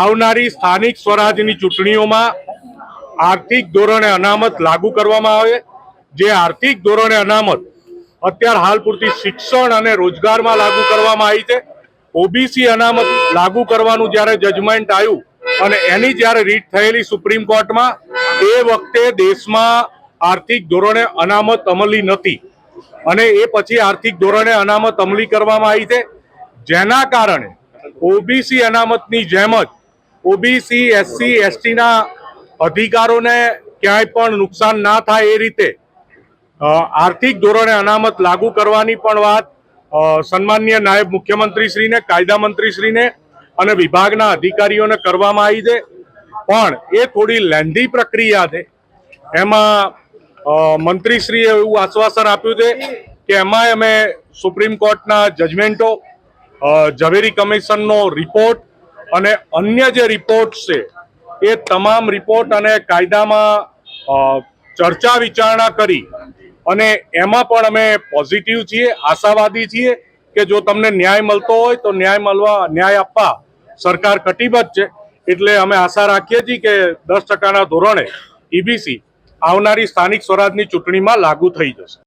આવનારી સ્થાનિક સ્વરાજની ચૂંટણીઓમાં આર્થિક ધોરણે અનામત લાગુ કરવામાં આવે. જે આર્થિક ધોરણે અનામત અત્યાર હાલ પૂરતી શિક્ષણ અને રોજગારમાં લાગુ કરવામાં આવી છે. ઓબીસી અનામત લાગુ કરવાનું જ્યારે જજમેન્ટ આવ્યું અને એની જ્યારે રીટ થયેલી સુપ્રીમ કોર્ટમાં, એ વખતે દેશમાં આર્થિક ધોરણે અનામત અમલી નથી. અને એ પછી આર્થિક ધોરણે અનામત અમલી કરવામાં આવી છે. જેના કારણે ઓબીસી અનામતની જેમ જ ઓબીસી એસસી એસટીના અધિકારોને ક્યાંય પણ નુકસાન ના થાય એ રીતે આર્થિક ધોરણે અનામત લાગુ કરવાની પણ વાત અ, સન્માનીય નાયબ મુખ્યમંત્રીશ્રીને કાયદા મંત્રીશ્રીને અને વિભાગના અધિકારીઓને કરવામાં આવી છે. પણ એ થોડી લેન્ધી પ્રક્રિયા છે. એમાં મંત્રીશ્રીએ એવું આશ્વાસન આપ્યું છે કે એમાં અમે સુપ્રીમ કોર્ટના જજમેન્ટો ઝવેરી કમિશનનો રિપોર્ટ અને અન્ય જે રિપોર્ટ છે, એ તમામ રિપોર્ટ અને કાયદામાં ચર્ચા વિચારણા કરી અને એમાં પણ અમે પોઝિટિવ છીએ, આશાવાદી છીએ કે જો તમને ન્યાય મળતો હોય તો ન્યાય મળવા, ન્યાય આપવા સરકાર કટિબદ્ધ છે. એટલે અમે આશા રાખીએ છીએ કે દસ ટકાના ધોરણે ઈબીસી આવનારી સ્થાનિક સ્વરાજની ચૂંટણીમાં લાગુ થઈ જશે.